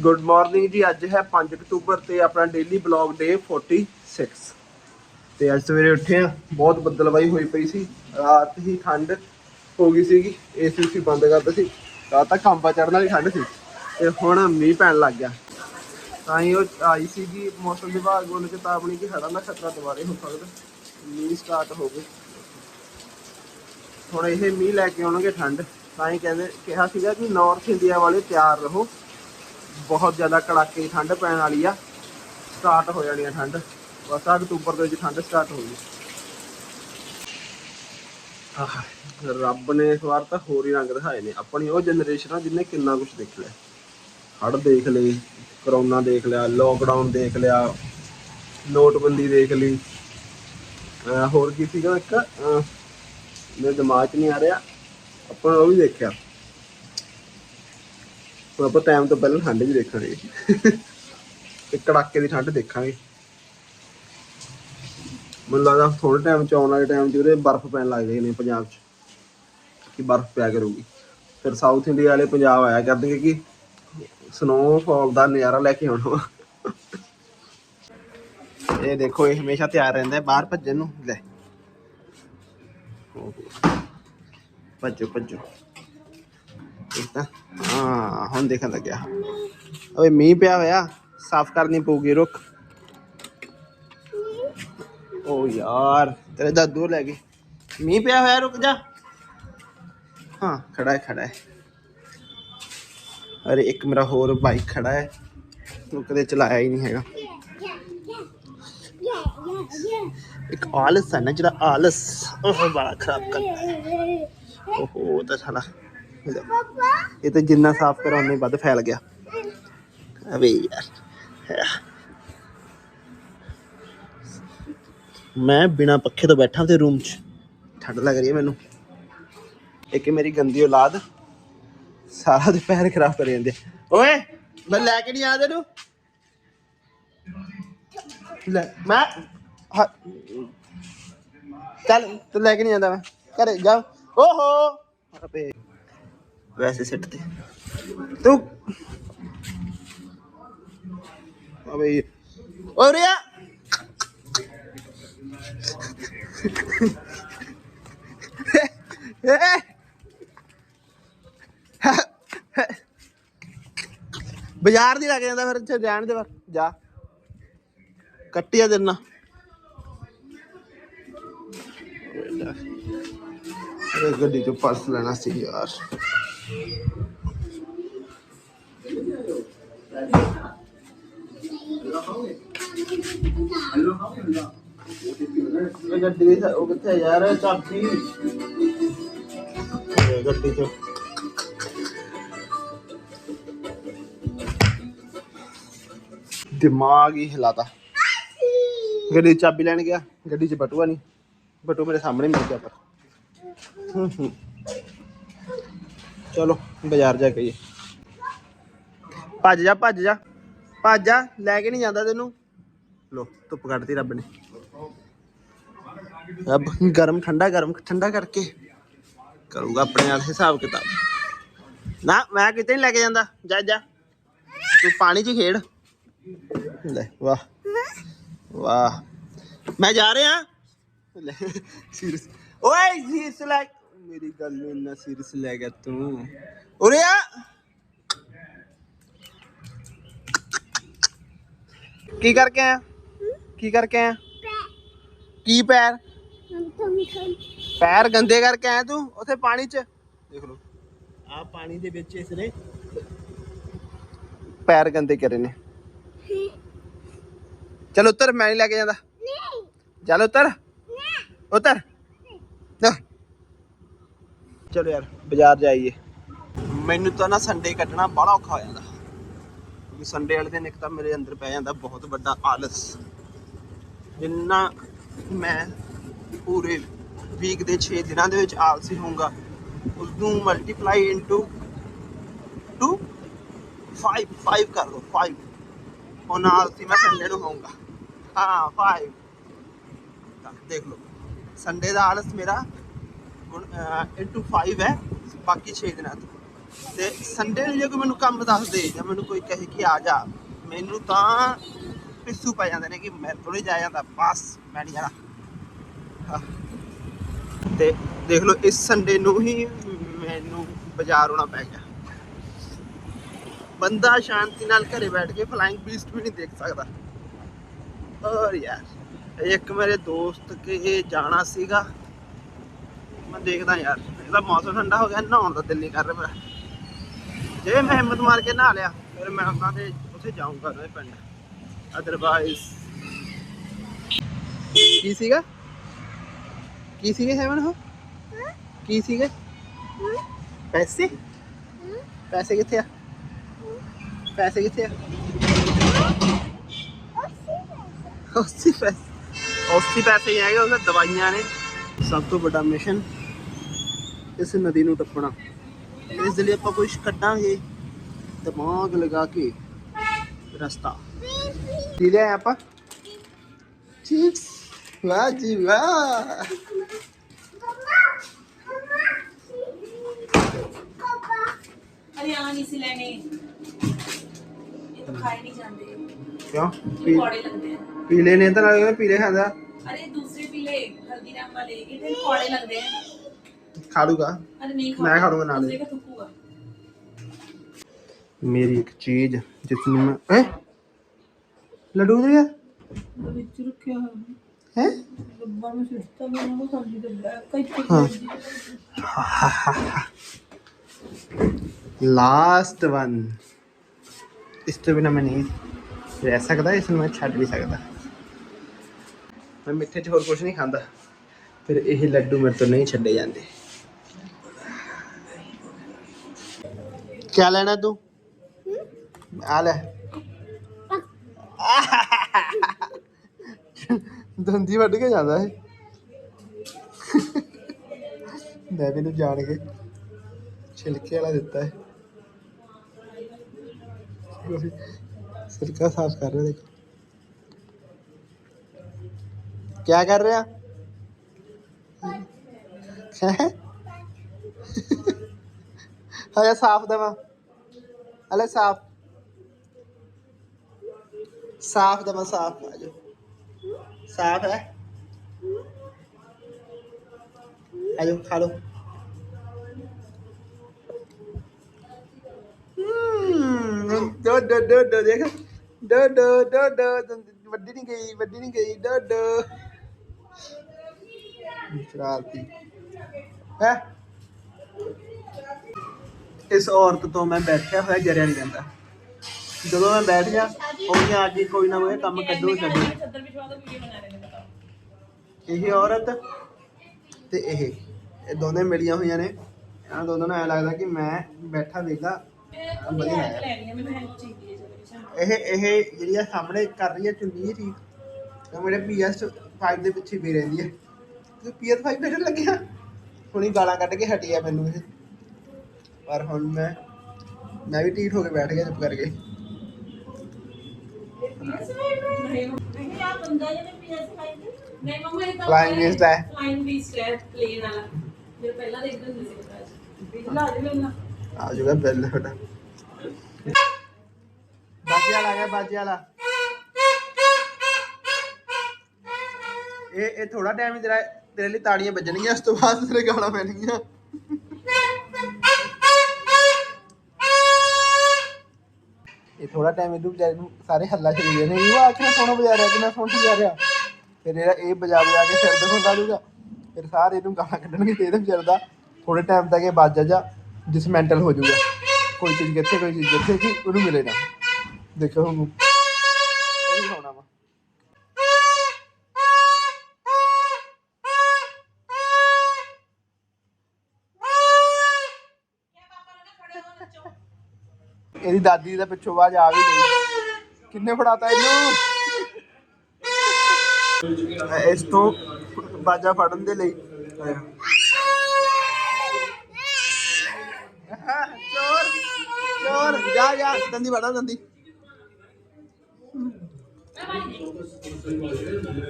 Good morning ਜੀ, ਅੱਜ ਹੈ 5 ਅਕਤੂਬਰ ਤੇ ਆਪਣਾ ਡੇਲੀ ਬਲੌਗ ਡੇ 46 ਤੇ ਅੱਜ ਸਵੇਰੇ ਉੱਠੇ ਆ ਬਹੁਤ ਬੱਦਲਵਾਈ ਹੋਈ ਪਈ ਸੀ, ਰਾਤ ਹੀ ਠੰਡ ਹੋ ਗਈ ਸੀਗੀ ਏਸੀ ਸੀ ਬੰਦ ਕਰਤਾ ਸੀ, ਰਾਤ ਤੱਕ ਕੰਬਾ ਚੜਨ ਵਾਲੀ ਠੰਡ ਸੀ, ਤੇ ਹੁਣ ਮੀਂਹ ਪੈਣ ਲੱਗ ਗਿਆ। ਤਾਂ ਹੀ ਉਹ ਆਈ ਸੀਗੀ, ਮੌਸਮ ਵਿਭਾਗ ਵੱਲੋਂ ਚੇਤਾਵਨੀ ਕਿ ਹੜ੍ਹਾਂ ਦਾ ਖਤਰਾ ਦੁਬਾਰੇ ਹੋ ਸਕਦਾ, ਮੀਂਹ ਸਟਾਰਟ ਹੋ ਗਏ। ਹੁਣ ਇਹ ਮੀਂਹ ਲੈ ਕੇ ਆਉਣਗੇ ਠੰਡ, ਤਾਂ ਹੀ ਕਹਿੰਦੇ, ਕਿਹਾ ਸੀਗਾ ਕਿ ਨਾਰਥ ਇੰਡੀਆ ਵਾਲੇ ਤਿਆਰ ਰਹੋ। ਬਹੁਤ ਜ਼ਿਆਦਾ ਕੜਾਕੇ ਦੀ ਠੰਡ ਪੈਣ ਵਾਲੀ ਆ। ਸਟਾਰਟ ਹੋ ਜਾਣੀ ਆ ਠੰਡ। ਬਸ ਆ ਅਕਤੂਬਰ ਦੇ ਵਿੱਚ ਠੰਡ ਸਟਾਰਟ ਹੋ ਗਈ। ਆਹ, ਰੱਬ ਨੇ ਇਸ ਵਾਰ ਤਾਂ ਹੋਰ ਹੀ ਰੰਗ ਦਿਖਾਏ ਨੇ। ਆਪਣੀ ਉਹ ਜਨਰੇਸ਼ਨ ਆ ਜਿਹਨੇ ਕਿੰਨਾ ਕੁਝ ਦੇਖ ਲਿਆ। ਹੜ ਦੇਖ ਲਈ ਕਰੋਨਾ ਦੇਖ ਲਿਆ ਲੋਕਡਾਊਨ ਦੇਖ ਲਿਆ, ਨੋਟਬੰਦੀ ਦੇਖ ਲਈ। ਹੋਰ ਕੀ ਸੀਗਾ ਇੱਕ? ਮੇਰੇ ਦਿਮਾਗ 'ਚ ਨਹੀਂ ਆ ਰਿਹਾ। ਆਪਾਂ ਉਹ ਵੀ ਦੇਖਿਆ। ਹੁਣ ਆਪਾਂ ਟਾਈਮ ਤੋਂ ਪਹਿਲਾਂ ਠੰਡ ਵੀ ਦੇਖਾਂਗੇ। ਤੇ ਕੜਾਕੇ ਦੀ ਠੰਡ ਦੇਖਾਂਗੇ। ਮੈਨੂੰ ਲੱਗਦਾ ਥੋੜੇ ਟਾਈਮ ਚ ਆਉਣ ਵਾਲੇ ਟਾਈਮ 'ਚ ਉਹਦੇ ਬਰਫ਼ ਪੈਣ ਲੱਗ ਜਾਣੀ ਪੰਜਾਬ 'ਚ। ਕਿ ਬਰਫ਼ ਪਿਆ ਕਰੂਗੀ। ਫਿਰ ਸਾਊਥ ਇੰਡੀਆ ਵਾਲੇ ਪੰਜਾਬ ਆਇਆ ਕਰਨਗੇ ਕਿ ਸਨੋਫਾਲ ਦਾ ਨਜ਼ਾਰਾ ਲੈ ਕੇ ਆਉਣਾ ਇਹ ਦੇਖੋ, ਇਹ ਹਮੇਸ਼ਾ ਤਿਆਰ ਰਹਿੰਦਾ ਹੈ, ਬਾਹਰ ਭੱਜਣ ਨੂੰ। ਲੈ। ਭੱਜੋ ਭੱਜੋ। ਇਹ ਤਾਂ, ਹਾਂ, ਹੁਣ ਦੇਖਣ ਲੱਗਿਆ। ਓਏ, ਮੀਂਹ ਪਿਆ ਹੋਇਆ, ਸਾਫ਼ ਕਰਨੀ ਪਊਗੀ, ਰੁੱਖ। ਓ ਯਾਰ, ਤੇਰੇ ਦਾਦੂ ਲੈ ਗਏ। ਮੀਂਹ ਪਿਆ ਹੋਇਆ ਰੁਕ ਜਾ। ਹਾਂ, ਖੜਾ ਹੈ ਖੜਾ ਹੈ। ਅਰੇ, ਇੱਕ ਮੇਰਾ ਹੋਰ ਬਾਈਕ ਖੜਾ ਹੈ। ਤੂੰ ਕਦੇ ਚਲਾਇਆ ਹੀ ਨਹੀਂ ਹੈਗਾ। ਇੱਕ ਆਲਸ ਹੈ ਨਾ, ਜਿਹੜਾ ਆਲਸ, ਉਹ ਬੜਾ ਖਰਾਬ ਕਰਦਾ ਹੈ। ਓਹੋ ਤਾਂ ਸਾਲਾ ਇਹ ਤਾਂ ਜਿੰਨਾ ਸਾਫ਼ ਕਰਾਂ ਵੱਧ ਫੈਲ ਗਿਆ। ਅਬੇ ਯਾਰ। ਮੈਂ ਬਿਨਾ ਪੱਖੇ ਤੋਂ ਬੈਠਾ ਤੇ ਰੂਮ 'ਚ। ਠੰਡ ਲੱਗ ਰਹੀ ਹੈ ਮੈਨੂੰ। ਇੱਕ ਮੇਰੀ ਗੰਦੀ ਔਲਾਦ, ਸਾਰਾ ਦੇ ਪੈਰ ਖਰਾਬ ਕਰੀ ਜਾਂਦੇ ਓਏ, ਮੈਂ ਲੈ ਕੇ ਨਹੀਂ ਆ ਤੈਨੂੰ। ਲੈ, ਮੈਂ ਚੱਲ, ਤੂੰ ਲੈ ਕੇ ਨਹੀਂ ਜਾਂਦਾ ਮੈਂ। ਘਰੇ, ਜਾ। ਓਹੋ। ਅਬੇ ਵੈਸੇ ਸਿੱਟ ਤੇ। ਤੂੰ ਅਬੇ ਓਰੇ ਆ ਬਾਜ਼ਾਰ ਦੀ ਲੱਗ ਜਾਂਦਾ ਫਿਰ ਇੱਥੇ ਜਾਣ ਦੇ ਫਿਰ ਜਾ। ਕੱਟਿਆ ਦੇਣਾ ਗੱਡੀ ਚੋਂ ਪਰਸ ਲੈਣਾ ਸੀ ਯਾਰ। ਗੱਡੀ ਦੀ ਉਹ ਕਿੱਥੇ ਯਾਰ ਚਾਬੀ ਗੱਡੀ ਚ ਦਿਮਾਗ ਹੀ ਹਿਲਾਤਾ। ਗੱਡੀ ਚਾਬੀ ਲੈਣ ਗਿਆ, ਗੱਡੀ 'ਚ ਬਟੂਆ ਨਹੀਂ, ਬਟੂ ਮੇਰੇ ਸਾਹਮਣੇ ਮਿਲ ਗਿਆ ਪਰ। ਹੂੰ ਹੂੰ। ਚਲੋ, ਬਾਜ਼ਾਰ ਜਾ ਕੇ ਆਈਏ। ਭੱਜ ਜਾ ਭੱਜ ਜਾ ਭੱਜ ਜਾ, ਲੈ ਕੇ ਨਹੀਂ ਜਾਂਦਾ ਤੈਨੂੰ। ਲੋ ਧੁੱਪ ਕੱਢਤੀ ਰੱਬ ਨੇ। ਅਬ ਗਰਮ ਠੰਡਾ ਗਰਮ ਠੰਡਾ ਕਰਕੇ ਕਰੂਗਾ ਆਪਣੇ ਨਾਲ ਹਿਸਾਬ ਕਿਤਾਬ। ਨਾ, ਮੈਂ ਕਿਤੇ ਨਹੀਂ ਲੈ ਕੇ ਜਾਂਦਾ। ਜਾ ਜਾ। ਤੂੰ ਪਾਣੀ 'ਚ ਖੇਡ। ਲੈ, ਵਾਹ। ਵਾਹ। ਮੈਂ ਜਾ ਰਿਹਾ। ਲੈ, ਸੀਰੀਅਸ। ਓਏ, ਸੀਰੀਅਸ ਲੈ। ਮੇਰੀ ਗੱਲ ਨੂੰ ਇੰਨਾ ਸੀਰੀਅਸ ਲੈ ਗਿਆ ਤੂੰ। ਉਰੇ ਆ। ਕੀ ਕਰਕੇ ਆਇਆ? ਕੀ ਕਰਕੇ ਆਇਆ? ਕੀ ਪੈਰ? ਪੈਰ ਗੰਦੇ ਕਰਕੇ ਆਇਆ ਤੂੰ ਉੱਥੇ ਪਾਣੀ 'ਚ? ਦੇਖ ਲਓ। ਆ ਪਾਣੀ ਦੇ ਵਿੱਚ ਇਸ ਨੇ ਪੈਰ ਗੰਦੇ ਕਰੇ ਨੇ। ਚਲ ਉੱਤਰ ਮੈਂ ਨਹੀਂ ਲੈ ਕੇ ਜਾਂਦਾ। ਚੱਲ ਉੱਤਰ। ਉੱਤਰ। ਚਲੋ ਯਾਰ, ਬਾਜ਼ਾਰ ਜਾਈਏ। ਮੈਨੂੰ ਤਾਂ ਨਾ ਸੰਡੇ ਕੱਟਣਾ ਬੜਾ ਔਖਾ ਹੋ ਜਾਂਦਾ। ਕਿਉਂਕਿ ਸੰਡੇ ਵਾਲੇ ਦਿਨ ਇੱਕ ਤਾਂ ਮੇਰੇ ਅੰਦਰ ਪੈ ਜਾਂਦਾ ਬਹੁਤ ਵੱਡਾ ਆਲਸ। ਜਿੰਨਾ ਮੈਂ ਪੂਰੇ ਵੀਕ ਦੇ 6 ਦਿਨਾਂ ਦੇ ਵਿੱਚ ਆਲਸੀ ਹੋਊਂਗਾ ਉਸ ਨੂੰ ਮਲਟੀਪਲਾਈ ਇਨਟੂ 2 5 5 ਕਰ ਲਓ 5 ਹੁਣ ਆਲਸੀ ਮੈਂ ਸੰਡੇ ਨੂੰ ਹੋਊਂਗਾ। ਹਾਂ 5 ਦੇਖ ਲਓ। ਸੰਡੇ ਦਾ ਆਲਸ ਮੇਰਾ ਇਨਟੂ 5 ਹੈ, ਬਾਕੀ 6 ਦਿਨਾਂ ਤੋਂ। ਤੇ ਸੰਡੇ ਨੂੰ ਜੇ ਕੋਈ ਮੈਨੂੰ ਕੰਮ ਦੱਸ ਦੇ, ਜਾਂ ਮੈਨੂੰ ਕੋਈ ਕਹੇ ਕਿ ਆ ਜਾ। ਮੈਨੂੰ ਤਾਂ ਪਿੱਸੂ ਪੈ ਜਾਂਦੇ ਨੇ ਕਿ ਮੈਂ ਥੋੜੇ ਜਾ ਜਾਂਦਾ, ਬਸ, ਮੈਂ ਨਹੀਂ ਜਾਣਾ। ਤੇ ਦੇਖ ਲਓ, ਇਸ ਸੰਡੇ ਨੂੰ ਹੀ ਮੈਨੂੰ ਬਾਜ਼ਾਰ ਆਉਣਾ ਪੈ ਗਿਆ। ਬੰਦਾ ਸ਼ਾਂਤੀ ਨਾਲ ਘਰੇ ਬੈਠ ਕੇ ਫਲਾਈਂਗ ਬੀਸਟ ਵੀ ਨਹੀਂ ਦੇਖ ਸਕਦਾ। ਔਰ ਯਾਰ, ਇੱਕ ਮੇਰੇ ਦੋਸਤ ਕੇ ਜਾਣਾ ਸੀਗਾ। ਮੈਂ ਦੇਖਦਾ ਯਾਰ ਇਹਦਾ ਮੌਸਮ ਠੰਡਾ ਹੋ ਗਿਆ ਨਹਾਉਣ ਦਾ ਦਿਲ ਨਹੀਂ ਕਰ ਰਿਹਾ ਜੇ ਮੈਂ ਹਿੰਮਤ ਮਾਰ ਕੇ ਨਹਾ ਲਿਆ ਫਿਰ ਮੈਂ ਉਹਨਾਂ ਦੇ ਉੱਥੇ ਜਾਊਂਗਾ ਉਹਨਾਂ ਦੇ ਪਿੰਡ ਅਦਰਵਾਈਜ਼ ਕੀ ਸੀਗਾ? ਕੀ ਸੀਗੇ ਹੈਵਨ ਹੋ ਕੀ ਸੀਗੇ? ਪੈਸੇ? ਪੈਸੇ ਕਿੱਥੇ ਆ? ਪੈਸੇ ਕਿੱਥੇ ਆ? 80 ਪੈਸੇ। 80 ਪੈਸੇ ਹੀ ਹੈਗੇ ਉਹਦੇ ਦਵਾਈਆਂ ਨੇ। ਸਭ ਤੋਂ ਵੱਡਾ ਮਿਸ਼ਨ ਇਸ ਨਦੀ ਨੂੰ ਟੱਪਣਾ ਇਸ ਦੇ ਲਈ ਆਪਾਂ ਕੁਝ ਕੱਢਾਂਗੇ ਦਿਮਾਗ ਲਗਾ ਕੇ ਰਸਤਾ ਕੀ ਲਿਆ ਆਪਾਂ ਚਿਪਸ ਵਾਹ ਜੀ ਵਾਹ अरे यहाँ नहीं से लेने ये तो खाए नहीं जाते ਕਿਉਂ ये कौड़े लगते हैं ਪੀਲੇ ਨੇ ਤਾਂ ਲੱਗਦਾ ਪੀਲੇ ਖਾਂਦਾ अरे दूसरे पीले हल्दीराम वाले ये तो कौड़े लगते हैं ਖਾ ਲੂਗਾ ਅਰੇ ਨਹੀਂ ਖਾ ਮੈਂ ਖਾ ਲੂੰਗਾ ਮੇਰੀ ਇੱਕ ਚੀਜ਼ ਜਿਸ ਨੂੰ ਮੈਂ ਹੈ? ਲੱਡੂ ਦੇ ਆ? ਲਾਸਟ ਵਨ ਇਸ ਤੋਂ ਬਿਨਾ ਮੈਂ ਨਹੀਂ ਰਹਿ ਸਕਦਾ ਇਸ ਨੂੰ ਮੈਂ ਛੱਡ ਵੀ ਸਕਦਾ। ਮੈਂ ਮਿੱਠੇ 'ਚ ਹੋਰ ਕੁਝ ਨਹੀਂ ਖਾਂਦਾ। ਫਿਰ ਇਹ ਲੱਡੂ ਮੇਰੇ ਤੋਂ ਨਹੀਂ ਛੱਡੇ ਜਾਂਦੇ। ਕੀ ਲੈਣਾ ਤੂੰ? ਆ ਲੈ। ਦੰਦੀ ਵੱਢ ਕੇ ਜਾਂਦਾ ਹੈ ਮੈਂ ਵੀ ਨੂੰ ਜਾਣ ਕੇ ਛਿਲਕੇ ਵਾਲਾ ਦਿੱਤਾ ਹੈ ਸਿਰਕਾ ਸਾਫ਼ ਕਰ ਰਿਹਾ ਦੇਖੋ। ਕੀ ਕਰ ਰਿਹਾ? ਹੈ? ਹਜੇ ਸਾਫ਼ ਦਵਾ। ਹਲੇ ਸਾਫ਼। ਸਾਫ਼ ਦਵਾ, ਸਾਫ਼ ਆ ਜਾਓ। ਸਾਫ਼ ਹੈ। ਆ ਜਾਓ, ਖਾ ਲਓ। ਡੋ ਡੋ ਡੋ ਡੋ ਦੇਖ। ਡੋ ਡੋ ਡੋ ਡੋ ਵੱਡੀ ਨਹੀਂ ਗਈ, ਵੱਡੀ ਨਹੀਂ ਗਈ ਡੋ ਡੋ ਸ਼ਰਾਰਤੀ। ਹੈ? ਇਸ ਔਰਤ ਤੋਂ ਮੈਂ ਬੈਠਿਆ ਹੋਇਆ ਜਰਿਆ ਨਹੀਂ ਜਾਂਦਾ ਜਦੋਂ ਮੈਂ ਬੈਠ ਗਿਆ ਉਹ ਉਹਨੇ ਆ ਕੇ ਕੋਈ ਨਾ ਕੋਈ ਕੰਮ ਕੱਢੂ ਕੱਢੋ ਇਹ ਔਰਤ ਤੇ ਇਹ ਇਹ ਦੋਨੇ ਮਿਲੀਆਂ ਹੋਈਆਂ ਨੇ। ਇਹਨਾਂ ਦੋਨਾਂ ਨੂੰ ਐ ਲੱਗਦਾ ਕਿ ਮੈਂ ਬੈਠਾ ਵੇਖਦਾ ਵਧੀਆ ਇਹ ਇਹ ਜਿਹੜੀ ਆ ਸਾਹਮਣੇ ਕਰ ਰਹੀ ਹੈ ਚੁੰਨੀ ਜੀ ਠੀਕ ਮੇਰੇ ਪੀਐਸ 5 ਦੇ ਪਿੱਛੇ ਵੀ ਰਹਿੰਦੀ ਹੈ। ਤੇ ਪੀਐਸ 5 ਬੈਠਣ ਲੱਗਿਆ। ਹੁਣੀ ਗਾਲਾਂ ਕੱਢ ਕੇ ਹਟੀ ਆ ਮੈਨੂੰ ਇਹ। ਪਰ ਹੁਣ ਮੈਂ ਮੈਂ ਵੀ ਢੀਠ ਹੋ ਕੇ ਬੈਠ ਗਿਆ ਚੁੱਪ ਕਰਕੇ। ਨਹੀਂ ਮੰਮਾ ਇਹ ਤਾਂ Flying wrist ਹੈ। ਫਲਾਈਂਗ ਵੇਸਟ ਹੈ ਪਲੇਨ ਵਾਲਾ ਮੇਰੇ ਪਹਿਲਾਂ ਦੇਖਦੇ ਹੁੰਦੇ ਸੀ ਕਾਜ ਬਿਜਲਾ ਆ ਜੂਗਾ ਬਿੱਲ ਤੁਹਾਡਾ। ਬਾਜੀ ਵਾਲਾ ਆ ਗਿਆ ਬਾਜੀ ਵਾਲਾ ਇਹ ਇਹ ਥੋੜਾ ਟਾਈਮ ਤੇਰਾ ਤੇਰੇ ਲਈ ਤਾੜੀਆਂ ਵੱਜਣਗੀਆਂ, ਉਸ ਤੋਂ ਬਾਅਦ ਤੇਰੇ ਗਾਲਾਂ ਪੈਣਗੀਆਂ। ਇਹ ਥੋੜਾ ਟਾਈਮ ਇਹਨੂੰ ਵਿਚਾਰੇ ਨੂੰ ਸਾਰੇ ਹੱਲਾ ਚਲੀ ਜਾਂਦੇ ਇਹ ਆ ਕਿੰਨਾ ਸੋਹਣਾ ਬਜਾ ਰਿਹਾ ਕਿੰਨਾ ਸੋਹਣਾ ਵਜਾ ਰਿਹਾ ਫਿਰ ਇਹਦਾ ਇਹ ਬਜਾ ਬਜਾ ਕੇ ਸਿਰ ਤੇ ਹੁੰਦਾ ਦੂਗਾ ਫਿਰ ਸਾਰੇ ਇਹਨੂੰ ਗਾਲਾਂ ਕੱਢਣਗੇ ਤੇ ਇਹਦੇ ਵਿਚਾਰੇ ਦਾ ਥੋੜੇ ਟਾਈਮ ਤੱਕ ਇਹ ਬਾਜ਼ਾ ਜਾ ਡਿਸਮੈਂਟਲ ਹੋ ਜਾਊਗਾ। ਕੋਈ ਚੀਜ਼ ਕਿੱਥੇ, ਕੋਈ ਚੀਜ਼ ਕਿੱਥੇ ਕਿ ਉਹਨੂੰ ਮਿਲੇ ਨਾ। ਦੇਖੋ ਹੁਣ ਇਹਦੀ ਦਾਦੀ ਦਾ ਪਿੱਛੋਂ ਆਵਾਜ਼ ਆ ਵੀ ਗਈ। ਕਿੰਨੇ ਫੜਾਤਾ ਇਹਨੂੰ? ਇਸ ਤੋਂ ਬਾਜਾ ਫੜਨ ਦੇ ਲਈ ਚੋਰ ਚੋਰ, ਜਾ ਜਾ, ਦੰਦੀ ਵੜਾ ਦੰਦੀ।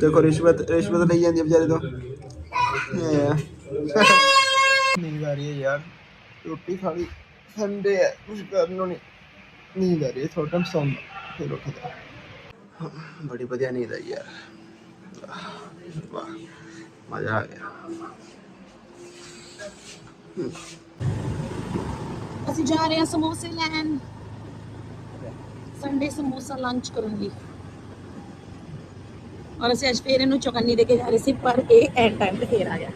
ਦੇਖੋ, ਰਿਸ਼ਵਤ ਰਿਸ਼ਵਤ ਲਈ ਜਾਂਦੀ ਵਿਚਾਰੇ ਤੋਂ। ਨੀਂਦ ਆ ਯਾਰ। ਰੋਟੀ ਖਾ ਲਈ। ਸੰਡੇ ਹੈ ਕੁਝ ਕਰਨ ਨੂੰ ਨਹੀਂ। ਨੀਂਦ ਆ ਰਹੀ ਹੈ ਥੋੜਾ ਟਾਈਮ ਸੌਂਦਾ ਫਿਰ ਉੱਠਦਾ ਬੜੀ ਵਧੀਆ ਨੀਂਦ ਆਈ ਯਾਰ। ਵਾਹ ਮਜ਼ਾ ਆ ਗਿਆ। ਅਸੀਂ ਜਾ ਰਹੇ ਹਾਂ ਸਮੋਸੇ ਲੈਣ। ਸੰਡੇ ਸਮੋਸਾ ਲੰਚ ਕਰਨ ਲਈ। ਔਰ ਅਸੀਂ ਅੱਜ ਫੇਰ ਇਹਨੂੰ ਚੌਕੰਨੀ ਦੇ ਕੇ ਜਾ ਰਹੇ ਸੀ ਪਰ ਇਹ ਐਂਡ ਟਾਈਮ ਤੇ ਫੇਰ ਆ ਗਿਆ।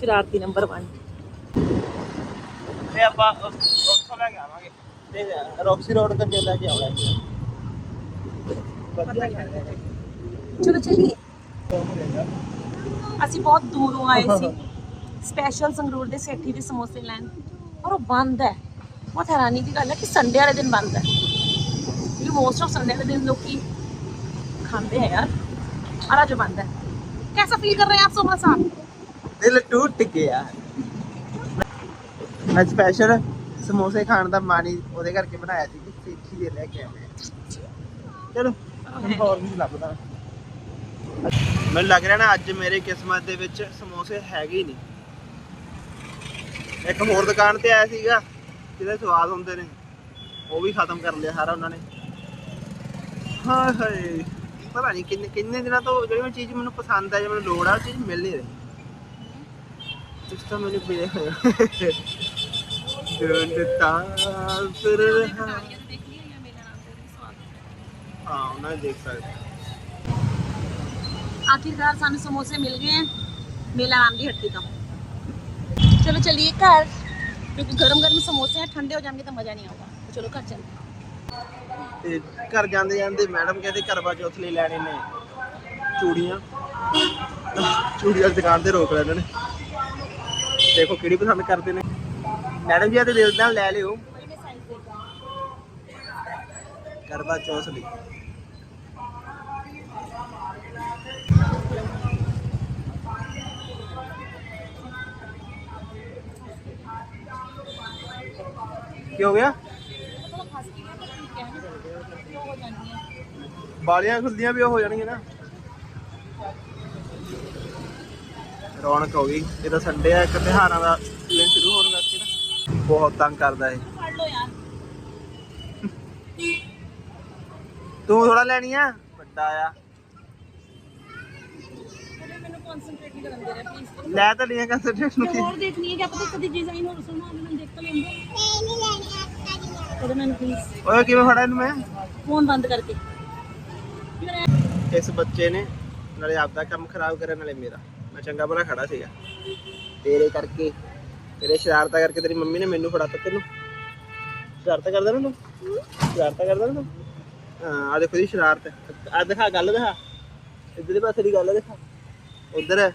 ਸ਼ਰਾਰਤੀ ਨੰਬਰ 1 ਤੇ ਆਪਾਂ ਉਸ- ਉੱਥੋਂ ਲੈ ਕੇ ਆਵਾਂਗੇ। ਤੇ ਰੌਕਸੀ ਰੋਡ ਤੇ ਲੈ ਕੇ ਆਉਣਾ ਵਧੀਆ ਲੱਗਦਾ ਚਲੋ ਚਲੀਏ ਅਸੀਂ ਬਹੁਤ ਦੂਰੋਂ ਆਏ ਸੀ ਸਪੈਸ਼ਲ ਸੰਗਰੂਰ ਦੇ ਸੇਠੀ ਦੇ ਸਮੋਸੇ ਲੈਣ ਔਰ ਉਹ ਬੰਦ ਹੈ ਬਹੁਤ ਹੈਰਾਨੀ ਦੀ ਗੱਲ ਹੈ ਕਿ ਸੰਡੇ ਵਾਲੇ ਦਿਨ ਬੰਦ ਹੈ ਕਿਉਂਕਿ ਮੋਸਟ ਆਫ ਸੰਡੇ ਵਾਲੇ दिन लोग खाते हैं यार और आज बंद है कैसा फील कर रहे हैं आप समोसा ਦਿਲ ਟੁੱਟ ਗਿਆ ਮੈਂ ਸਪੈਸ਼ਲ ਸਮੋਸੇ ਖਾਣ ਦਾ ਮਨ ਹੀ ਉਹਦੇ ਕਰਕੇ ਬਣਾਇਆ ਸੀ ਕਿ ਸੇਠੀ ਦੇ ਲੈ ਕੇ ਆਏ ਚਲੋ, ਹੁਣ ਹੋਰ ਨਹੀਂ ਲੱਭਦਾ। ਮੈਨੂੰ ਲੱਗ ਰਿਹਾ ਨਾ ਅੱਜ ਮੇਰੇ ਕਿਸਮਤ ਦੇ ਵਿੱਚ ਸਮੋਸੇ ਹੈਗੇ ਹੀ ਨਹੀਂ। ਇੱਕ ਹੋਰ ਦੁਕਾਨ ਤੇ ਆਇਆ ਸੀਗਾ, ਜਿਹਦੇ ਸਵਾਦ ਹੁੰਦੇ ਨੇ। ਉਹ ਵੀ ਖਤਮ ਕਰ ਲਿਆ ਸਾਰਾ ਉਹਨਾਂ ਨੇ। ਹਾਂ ਹਾਏ, ਪਤਾ ਨਹੀਂ ਕਿੰਨੇ ਕਿੰਨੇ ਦਿਨਾਂ ਤੋਂ ਜਿਹੜੀ ਮੈਂ ਚੀਜ਼ ਮੈਨੂੰ ਪਸੰਦ ਆ ਜਾਂ ਮੈਨੂੰ ਲੋੜ ਆ, ਉਹ ਚੀਜ਼ ਮਿਲ ਨਹੀਂ ਰਹੀ। ਕੁਛ ਤਾਂ ਮੈਨੂੰ ਮਿਲਿਆ ਹੋਇਆ। ਚੁੰਡਤਾ ਸਾਨੂੰ ਸਮੋਸੇ ਮਿਲ ਗਏ ਹਨ ਮੇਲਾ ਰਾਮ ਦੀ ਹੱਟੀ ਤੋਂ। ਚਲੋ ਚਲਿਏ ਘਰ ਕਿਉਂਕਿ ਗਰਮ ਗਰਮ ਸਮੋਸੇ ਆ ਠੰਡੇ ਹੋ ਜਾਣਗੇ ਤਾਂ ਮਜ਼ਾ ਨਹੀਂ ਆਊਗਾ। ਚਲੋ ਘਰ ਚਲਦੇ ਤੇ ਘਰ ਜਾਂਦੇ ਜਾਂਦੇ ਮੈਡਮ ਕਹਿੰਦੇ ਘਰ ਚੌਥ ਲਈ ਲੈਣੇ ਨੇ ਚੂੜੀਆਂ। ਚੂੜੀਆਂ ਦੁਕਾਨ ਤੇ ਰੋਕ ਲੈਣ ਦੇਖੋ ਕਿਹੜੀ ਪਸੰਦ ਕਰਦੇ ਨੇ। ਮੈਡਮ ਜੀ ਆ ਤੇ ਦਿਲ ਨਾਲ ਲੈ ਲਿਓ। ਕਰਵਾ ਚੌਥ ਲਈ। ਕੀ ਹੋ ਗਿਆ? ਬਾਲੀਆਂ ਖੁੱਲਦੀਆਂ ਵੀ ਉਹ ਹੋ ਜਾਣਗੀਆਂ ਨਾ। ਰੌਣਕ ਹੋ ਗਈ। ਇਹ ਤਾਂ ਸੰਡੇ ਆ ਇੱਕ ਤਿਉਹਾਰਾਂ ਦਾ ਦਿਨ ਸ਼ੁਰੂ ਹੋਣ ਬਹੁਤ ਤੰਗ ਕਰਦਾ ਇਹ। ਫੜ ਲੋ ਯਾਰ। ਤੂੰ ਥੋੜਾ ਲੈਣੀ ਆ? ਵੱਡਾ ਆ। ਮੈਨੂੰ ਤਾਂ ਲਿਆ ਕਨਸੈਂਟਰੇਟ ਨੂੰ। ਹੋਰ ਦੇਖਣੀ ਹੈ ਕਿ ਆਪਾਂ ਤਾਂ ਕਦੀ ਡਿਜ਼ਾਈਨ ਹੋਰ ਸੁਣਾ ਮੈਨੂੰ ਦੇਖ ਤਾਂ ਲੈਂਦੇ ਨਹੀਂ ਲੈਣੀ ਉਹਦੇ ਕਿਵੇਂ ਫੜਾ ਇਹਨੂੰ ਮੈਂ? ਫੋਨ ਬੰਦ ਕਰਕੇ। ਇਸ ਬੱਚੇ ਨੇ ਨਾਲੇ ਆਪਦਾ ਕੰਮ ਖਰਾਬ ਕਰਿਆ ਨਾਲੇ ਮੇਰਾ। ਮੈਂ ਚੰਗਾ ਬੜਾ ਖੜਾ ਸੀਗਾ। ਤੇਰੇ ਕਰਕੇ ਤੇਰੇ ਸ਼ਰਾਰਤਾਂ ਕਰਕੇ ਤੇਰੀ ਮੰਮੀ ਨੇ ਮੈਨੂੰ ਫੜਾਤਾ ਤੈਨੂੰ। ਸ਼ਰਾਰਤਾਂ ਕਰਦਾ ਨਾ ਤੂੰ? ਸ਼ਰਾਰਤਾਂ ਕਰਦਾ ਨਾ ਤੂੰ? ਹਾਂ ਆ ਦੇਖੋ ਜੀ ਸ਼ਰਾਰਤ। ਆ ਦਿਖਾ ਗੱਲ ਦਿਖਾ। ਇੱਧਰਲੇ ਪਾਸੇ ਦੀ ਗੱਲ ਦਿਖਾ। ਉਧਰ।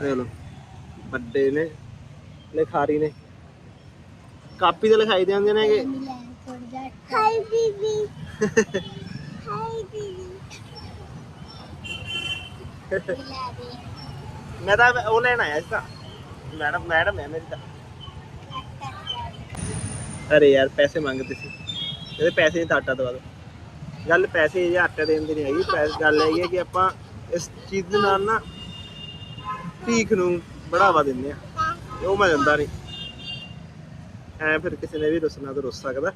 ਦੇਖ ਲੋ ਵੱਡੇ ਨੇ ਲਿਖਾਰੀ ਨੇ। ਕਾਪੀ ਤੇ ਲਿਖਾਈ ਦੇ ਹੁੰਦੇ ਨੇ ਕਿ ਹਾਈ ਬੀਬੀ ਹਾਈ ਬੀਬੀ ਮੈਂ ਤਾਂ ਉਹ ਲੈਣ ਆਇਆ ਸੀ ਤਾਂ। ਮੈਡਮ ਮੈਡਮ ਹੈ ਮੇਰੀ ਤਾਂ। ਅਰੇ ਯਾਰ, ਪੈਸੇ ਮੰਗਦੇ ਸੀ ਇਹਦੇ ਪੈਸੇ ਨਹੀਂ ਤਾਂ ਆਟਾ ਦਵਾ ਦੋ ਗੱਲ ਪੈਸੇ ਜਾਂ ਆਟਾ ਦੇਣ ਦੀ ਨਹੀਂ ਹੈਗੀ। ਪੈਸ, ਗੱਲ ਹੈਗੀ ਹੈ ਕਿ ਆਪਾਂ ਇਸ ਚੀਜ਼ ਦੇ ਨਾਲ ਨਾ ਭੀਖ ਨੂੰ ਬੜਾਵਾ ਦਿੰਦੇ ਆ ਤੇ ਉਹ ਮੈਂ ਦਿੰਦਾ ਨਹੀਂ। ਐ ਫਿਰ ਕਿਸੇ ਨੇ ਵੀ ਰੁੱਸਣਾ ਤਾਂ ਰੁੱਸ ਸਕਦਾ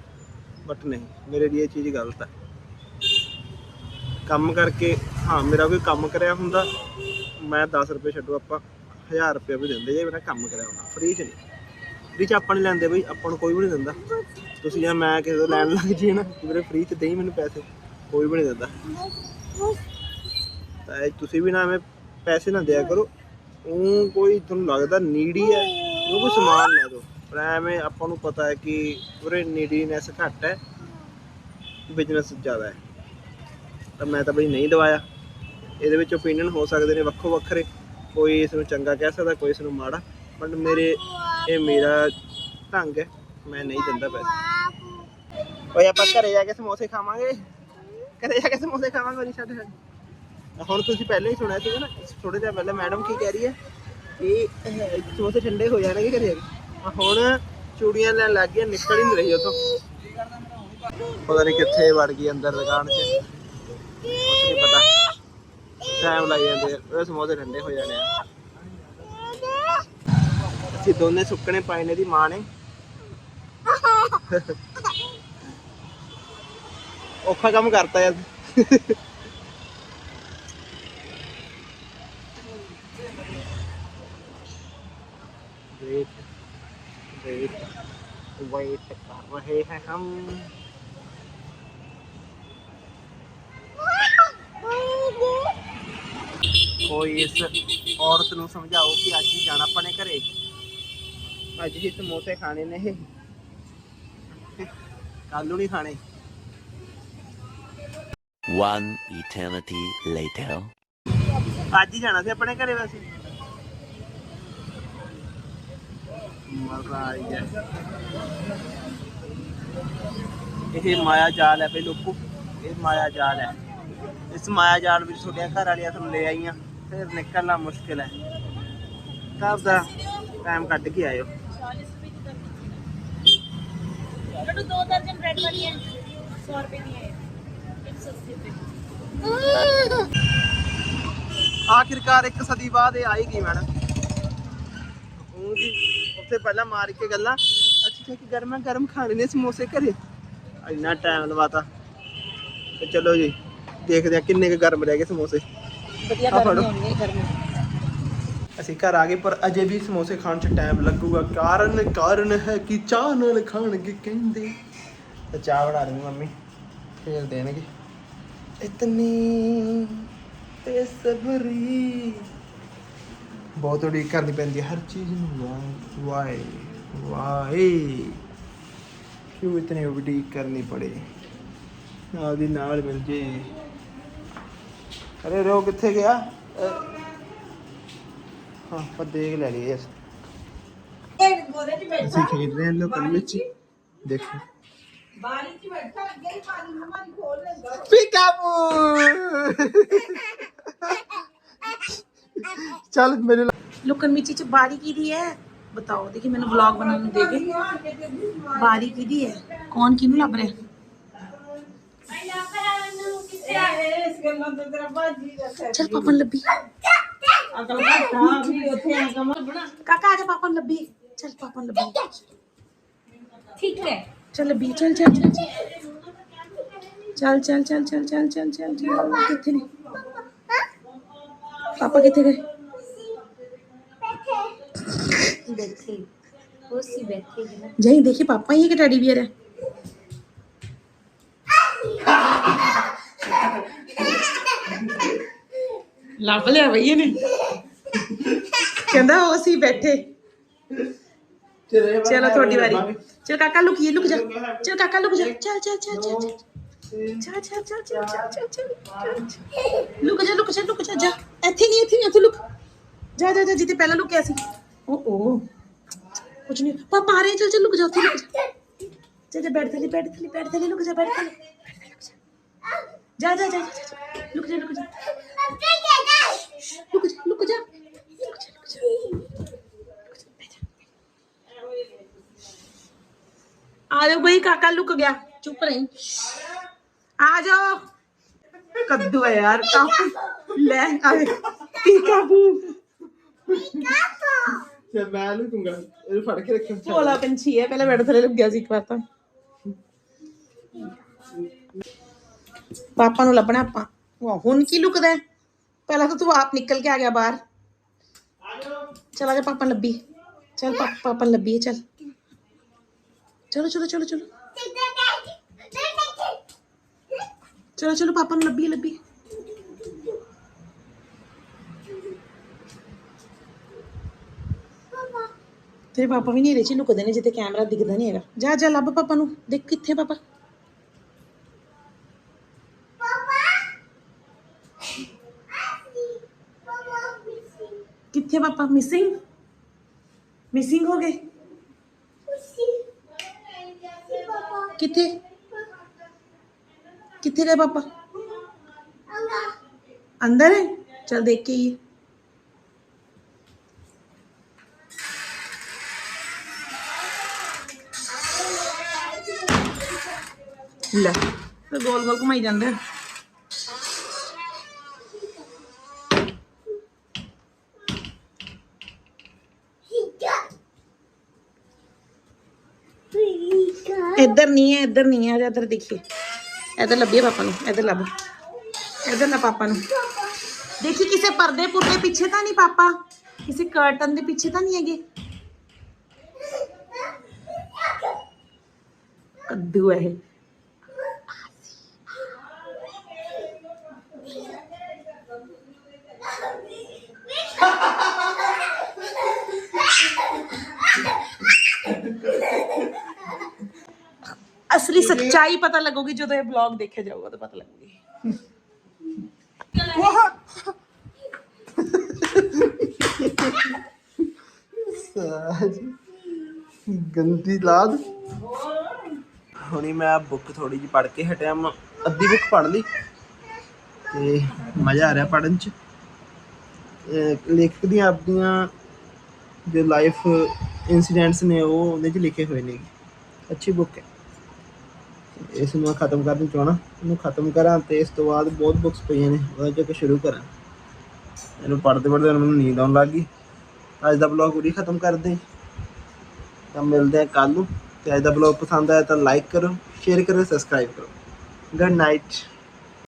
ਬਟ ਨਹੀਂ। ਮੇਰੇ ਲਈ ਇਹ ਚੀਜ਼ ਗਲਤ ਹੈ ਕੰਮ ਕਰਕੇ, ਹਾਂ, ਮੇਰਾ ਕੋਈ ਕੰਮ ਕਰਿਆ ਹੁੰਦਾ, ਮੈਂ 10 ਰੁਪਏ ਛੱਡੋ ਆਪਾਂ। 1000 ਰੁਪਏ ਵੀ ਦਿੰਦੇ ਜੇ ਮੇਰਾ ਕੰਮ ਕਰਿਆ ਹੁੰਦਾ ਫ੍ਰੀ ਚ ਨਹੀਂ। ਫ੍ਰੀ ਚ ਆਪਾਂ ਨਹੀਂ ਲੈਂਦੇ ਬਈ, ਆਪਾਂ ਨੂੰ ਕੋਈ ਵੀ ਨਹੀਂ ਦਿੰਦਾ। ਤੁਸੀਂ ਜਾਂ ਮੈਂ ਕਿਸੇ ਤੋਂ ਲੈਣ ਲੱਗ ਜੀ ਨਾ ਕਿ ਮੇਰੇ ਫ੍ਰੀ ਚ ਦੇਈ ਮੈਨੂੰ ਪੈਸੇ, ਕੋਈ ਵੀ ਨਹੀਂ ਦਿੰਦਾ। ਤਾਂ ਇਹ ਤੁਸੀਂ ਵੀ ਨਾ ਐਵੇਂ ਪੈਸੇ ਨਾ ਦਿਆ ਕਰੋ ਉਹ ਕੋਈ ਤੁਹਾਨੂੰ ਲੱਗਦਾ ਨੀਡੀ ਹੈ ਉਹ ਕੋਈ ਸਮਾਨ ਲੈ ਦਿਓ ਪਰ ਐਵੇਂ ਆਪਾਂ ਨੂੰ ਪਤਾ ਹੈ ਕਿ ਉਰੇ ਨੀਡੀਨੈਸ ਘੱਟ ਹੈ ਬਿਜ਼ਨਸ ਜ਼ਿਆਦਾ ਹੈ। ਤਾਂ ਮੈਂ ਤਾਂ ਬਈ ਨਹੀਂ ਦਵਾਇਆ। ਇਹਦੇ ਵਿੱਚ ਓਪੀਨੀਅਨ ਹੋ ਸਕਦੇ ਨੇ ਵੱਖੋ ਵੱਖਰੇ। ਕੋਈ ਇਸ ਨੂੰ ਚੰਗਾ ਕਹਿ ਸਕਦਾ, ਕੋਈ ਇਸ ਨੂੰ ਮਾੜਾ ਬਟ ਮੇਰੇ, ਇਹ ਮੇਰਾ ਢੰਗ ਹੈ, ਮੈਂ ਨਹੀਂ ਦਿੰਦਾ ਪੈਸੇ। ਓਏ, ਆਪਾਂ ਘਰੇ ਜਾ ਕੇ ਸਮੋਸੇ ਖਾਵਾਂਗੇ? ਘਰੇ ਜਾ ਕੇ ਸਮੋਸੇ ਖਾਵਾਂਗੇ ਮੇਰੀ ਛੱਡ ਹੁਣ ਤੁਸੀਂ ਪਹਿਲਾਂ ਹੀ ਸੁਣਿਆ ਸੀਗਾ ਨਾ ਥੋੜੇ ਜਿਹਾ ਪਹਿਲਾਂ ਮੈਡਮ ਕੀ ਕਹਿ ਰਹੀ ਹੈ ਕਿ ਸਮੋਸੇ ਠੰਡੇ ਹੋ ਜਾਣਗੇ ਘਰੇ। ਜਾ ਕੇ ਹੁਣ ਚੂੜੀਆਂ ਲੈਣ ਲੱਗ ਗਈਆਂ, ਨਿਕਲ ਹੀ ਨਹੀਂ ਰਹੀ ਉਥੋਂ। ਪਤਾ ਨਹੀਂ ਕਿੱਥੇ ਵੜ ਗਈ ਅੰਦਰ ਦੁਕਾਨ 'ਚ। ਕੁਛ ਨਹੀਂ ਪਤਾ। ਟਾਈਮ ਲੱਗ ਜਾਂਦੇ ਆ, ਉਹ ਸਮੋਸੇ ਠੰਡੇ ਹੋ ਜਾਣੇ ਆ ਅਸੀਂ ਦੋਨੇ ਸੁੱਕਣੇ ਪਾਏ ਨੇ ਦੀ ਮਾਂ ਨੇ ਔਖਾ ਕੰਮ ਕਰਤਾ ਯਾਰ ਵੇਟ ਵੇਟ ਵੇਟ ਕਰ ਰਹੇ हैं हम ਕੋਈ ਇਸ ਔਰਤ ਨੂੰ ਸਮਝਾਓ ਕਿ ਅੱਜ ਹੀ ਜਾਣਾ ਆਪਣੇ ਘਰੇ। ਅੱਜ ਹੀ ਸਮੋਸੇ ਖਾਣੇ ਨੇ ਇਹ। ਕੱਲ ਨੂੰ ਨਹੀਂ ਖਾਣੇ। One eternity later. ਅੱਜ ਹੀ ਜਾਣਾ ਸੀ ਆਪਣੇ ਘਰੇ ਵੈਸੇ। ਮਜ਼ਾ ਆ ਗਿਆ ਇਹ ਮਾਇਆ ਜਾਲ ਹੈ ਬਈ ਲੋਕੋ। ਇਹ ਮਾਇਆ ਜਾਲ ਹੈ। ਇਸ ਮਾਇਆ ਜਾਲ ਵਿੱਚ ਤੁਹਾਡੀਆਂ ਘਰ ਵਾਲੀਆਂ ਤੁਹਾਨੂੰ ਲੈ ਆਈਆਂ। ਫਿਰ ਨਿਕਲਣਾ ਮੁਸ਼ਕਿਲ ਹੈ। ਤਾਂ ਦਾ ਟਾਈਮ ਕੱਢ ਕੇ ਆਇਓ। ਲੱਡੂ ਦੋ ਦਰਜਨ ਬ੍ਰੈਡ ਵਾਲੀ ਹੈ 100 ਰੁਪਏ ਦੀ ਹੈ 180 ਰੁਪਏ। ਆਖਿਰਕਾਰ ਇੱਕ ਸਦੀ ਬਾਅਦ ਇਹ ਆਏਗੀ ਮੈਡਮ। ਉੱਥੇ ਪਹਿਲਾਂ ਮਾਰ ਕੇ ਗੱਲਾਂ। ਅੱਛਾ ਠੀਕ ਗਰਮਾ ਗਰਮ ਖਾਣੇ ਨੇ ਸਮੋਸੇ ਘਰੇ। ਇੰਨਾ ਟਾਈਮ ਲਵਾਤਾ। ਤੇ ਚਲੋ ਜੀ ਦੇਖਦੇ ਆ ਕਿੰਨੇ ਕੁ ਗਰਮ ਰਹਿ ਗਏ ਸਮੋਸੇ। ਵਧੀਆ ਆਹ ਫੜੋ। ਗਰਮੀ ਹੋਣੀ ਹੈ ਗਰਮੀ। ਅਸੀਂ ਘਰ ਆ ਗਏ ਪਰ ਅਜੇ ਵੀ ਸਮੋਸੇ ਖਾਣ 'ਚ ਟਾਈਮ ਲੱਗੂਗਾ। ਕਾਰਨ ਕਾਰਨ ਹੈ ਕਿ ਚਾਹ ਨਾਲ ਖਾਣਗੇ ਕਹਿੰਦੇ। ਤੇ ਚਾਹ ਬਣਾ ਰਹੀ ਮੰਮੀ। ਫੇਰ ਦੇਣਗੇ। ਇਤਨੀ ਤੇ ਸਬਰੀ ਬਹੁਤ ਉਡੀਕ ਕਰਨੀ ਪੈਂਦੀ ਹੈ ਹਰ ਚੀਜ਼ ਨੂੰ। Why why. ਕਿਉਂ ਇਤਨੀ ਉਡੀਕ ਕਰਨੀ ਪੜੇ? ਨਾਲ ਦੀ ਨਾਲ ਮਿਲ ਜੇ। अरे रो कितने गया? हाँ देख ले लिए ऐसे खेल रहे हैं लोग कल मिर्ची देखो। चल मेरे लुकन मिची च बारी की दी है बताओ। देखिए मैंने ब्लॉग बनाने देखे। बारी की दी है। कौन किनू लग रहा है? चल पापन लबी काका आजा पापन लबी चल पापन लबी ठीक है। चल लबी चल चल चल। चल चल चल चल चल चल चल चल। कितने? नहीं पापा कितने गए? जही देखिए पापा ही के टेडी बियर है। ਲੱਭ ਲਿਆ ਬਈ ਇਹਨੇ। ਕਹਿੰਦਾ ਉਹ ਅਸੀਂ ਬੈਠੇ। ਚਲੋ ਤੁਹਾਡੀ ਵਾਰੀ। ਚਲ ਕਾਕਾ ਲੁਕੀਏ ਲੁਕ ਜਾ। ਚਲ ਕਾਕਾ ਲੁਕ ਜਾ। ਚੱਲ ਚੱਲ ਚੱਲ ਚੱਲ। ਚੱਲ ਚੱਲ ਚੱਲ ਚੱਲ ਚੱਲ ਲੁਕ ਜਾ ਲੁਕ ਜਾ ਲੁਕ ਜਾ। ਜਾ। ਇੱਥੇ ਨਹੀਂ ਇੱਥੇ ਨਹੀਂ ਇੱਥੇ ਲੁਕ। ਜਾ ਜਾ ਜਾ ਜਿੱਥੇ ਪਹਿਲਾਂ ਲੁਕਿਆ ਸੀ। ਓ ਓ। ਕੁਝ ਨਹੀਂ। ਪਾਪਾ ਆ ਰਹੇ ਚਲ ਚਲ ਲੁਕ ਜਾ ਉੱਥੇ ਲੁਕ ਜਾ। ਚੱਲ ਜਾ ਬੈਠ ਥੱਲੇ ਬੈਠ ਥੱਲੇ ਬੈਠ ਥੱਲੇ ਲੁਕ ਜਾ ਬੈਠ ਥੱਲੇ। जा जा जा रुक जा रुक जा रुक जा रुक जा आ जाओ भाई काका लुक गया चुप रही आ जाओ कद्दू है यार काफी ले आए पीका बू मैं लुकूंगा फड़ के रखा भोला पंछी है पहले बेड थले लग गया ਸੀ ਇੱਕ ਵਾਰ ਤਾਂ ਪਾਪਾ ਨੂੰ ਲੱਭਣਾ ਆਪਾਂ ਉਹ ਹੁਣ ਕੀ ਲੁਕਦਾ ਹੈ? ਪਹਿਲਾਂ ਤਾਂ ਤੂੰ ਆਪ ਨਿਕਲ ਕੇ ਆ ਗਿਆ ਬਾਹਰ ਚਲ ਆ ਜਾ ਪਾਪਾ ਨੂੰ ਲੱਭੀ ਚਲ ਪਾਪਾ ਨੂੰ ਲੱਭੀ ਚਲ ਚਲੋ ਚਲੋ ਚਲੋ ਚਲੋ ਚਲੋ ਚਲੋ ਪਾਪਾ ਨੂੰ ਲੱਭੀ ਲੱਭੀ ਤੇਰੇ ਪਾਪਾ ਵੀ ਨੇਰੇ ਚ ਹੀ ਲੁਕਦੇ ਨੇ ਜਿੱਥੇ ਕੈਮਰਾ ਦਿਖਦਾ ਨਹੀਂ ਹੈਗਾ ਜਾ ਜਾ ਲੱਭ ਪਾਪਾ ਨੂੰ ਦੇਖ ਕਿੱਥੇ ਪਾਪਾ ਕਿੱਥੇ ਪਾਪਾ ਮਿਸਿੰਗ ਮਿਸਿੰਗ ਹੋ ਗਏ ਕਿੱਥੇ ਕਿੱਥੇ ਗਏ ਪਾਪਾ ਅੰਦਰ ਹੈ ਚਲ ਦੇਖ ਕੇ ਆਈਏ ਲੈ ਗੋਲ ਗੋਲ ਘੁਮਾਈ ਜਾਂਦੇ ਆ। ਇੱਧਰ ਨਹੀਂ ਹੈ, ਇੱਧਰ ਨਹੀਂ ਹੈ ਇੱਧਰ ਦੇਖੀਏ। ਇੱਧਰ ਲੱਭੀਏ ਪਾਪਾ ਨੂੰ, ਇੱਧਰ ਲੱਭ। ਇੱਧਰ ਨਾ ਪਾਪਾ ਨੂੰ। ਦੇਖੀ ਕਿਸੇ ਪਰਦੇ ਪੁਰਦੇ ਪਿੱਛੇ ਤਾਂ ਨਹੀਂ ਪਾਪਾ? ਕਿਸੇ ਕਰਟਨ ਦੇ ਪਿੱਛੇ ਤਾਂ ਨਹੀਂ ਹੈਗੇ? ਕੱਦੂ ਹੈ ਇਹ। ਅਸਲੀ ਸੱਚਾਈ ਪਤਾ ਲੱਗੂਗੀ ਜਦੋਂ ਇਹ ਵਲੌਗ ਦੇਖਿਆ ਜਾਊਗਾ ਤਾਂ ਪਤਾ ਲੱਗੂਗੀ। ਗੰਦੀ ਲਾਦ। ਹੁਣੀ ਮੈਂ ਬੁੱਕ ਥੋੜੀ ਜਿਹੀ ਪੜ੍ਹ ਕੇ ਹਟਿਆ ਮੈਂ ਅੱਧੀ ਬੁੱਕ ਪੜ੍ਹ ਲਈ। ਤੇ ਮਜ਼ਾ ਆ ਰਿਹਾ ਪੜ੍ਹਨ ਚ। ਲੇਖਕ ਦੀਆਂ ਆਪਣੀਆਂ ਜੋ ਲਾਈਫ ਇਨਸੀਡੈਂਟਸ ਨੇ ਉਹ ਉਹਦੇ ਚ ਲਿਖੇ ਹੋਏ ਨੇ। ਅੱਛੀ ਬੁੱਕ ਹੈ। ਇਸ ਨੂੰ ਮੈਂ ਖਤਮ ਕਰਨੀ ਚਾਹਣਾ। ਇਹਨੂੰ ਖਤਮ ਕਰਾਂ ਤੇ ਇਸ ਤੋਂ ਬਾਅਦ ਬਹੁਤ ਬੁੱਕਸ ਪਈਆਂ ਨੇ, ਉਹਦੇ ਚੋਂ ਇੱਕ ਸ਼ੁਰੂ ਕਰਾਂ। ਇਹਨੂੰ ਪੜ੍ਹਦੇ ਪੜ੍ਹਦੇ ਹੁਣ ਮੈਨੂੰ ਨੀਂਦ ਆਉਣ ਲੱਗ ਗਈ। ਅੱਜ ਦਾ ਬਲੌਗ ਉਰੀ ਖਤਮ ਕਰਦੇ ਤਾਂ ਮਿਲਦੇ ਆ ਕੱਲ ਨੂੰ। ਤੇ ਅੱਜ ਦਾ ਬਲੌਗ ਪਸੰਦ ਆਇਆ ਤਾਂ ਲਾਈਕ ਕਰੋ ਸ਼ੇਅਰ ਕਰੋ ਸਬਸਕ੍ਰਾਈਬ ਕਰੋ। Good night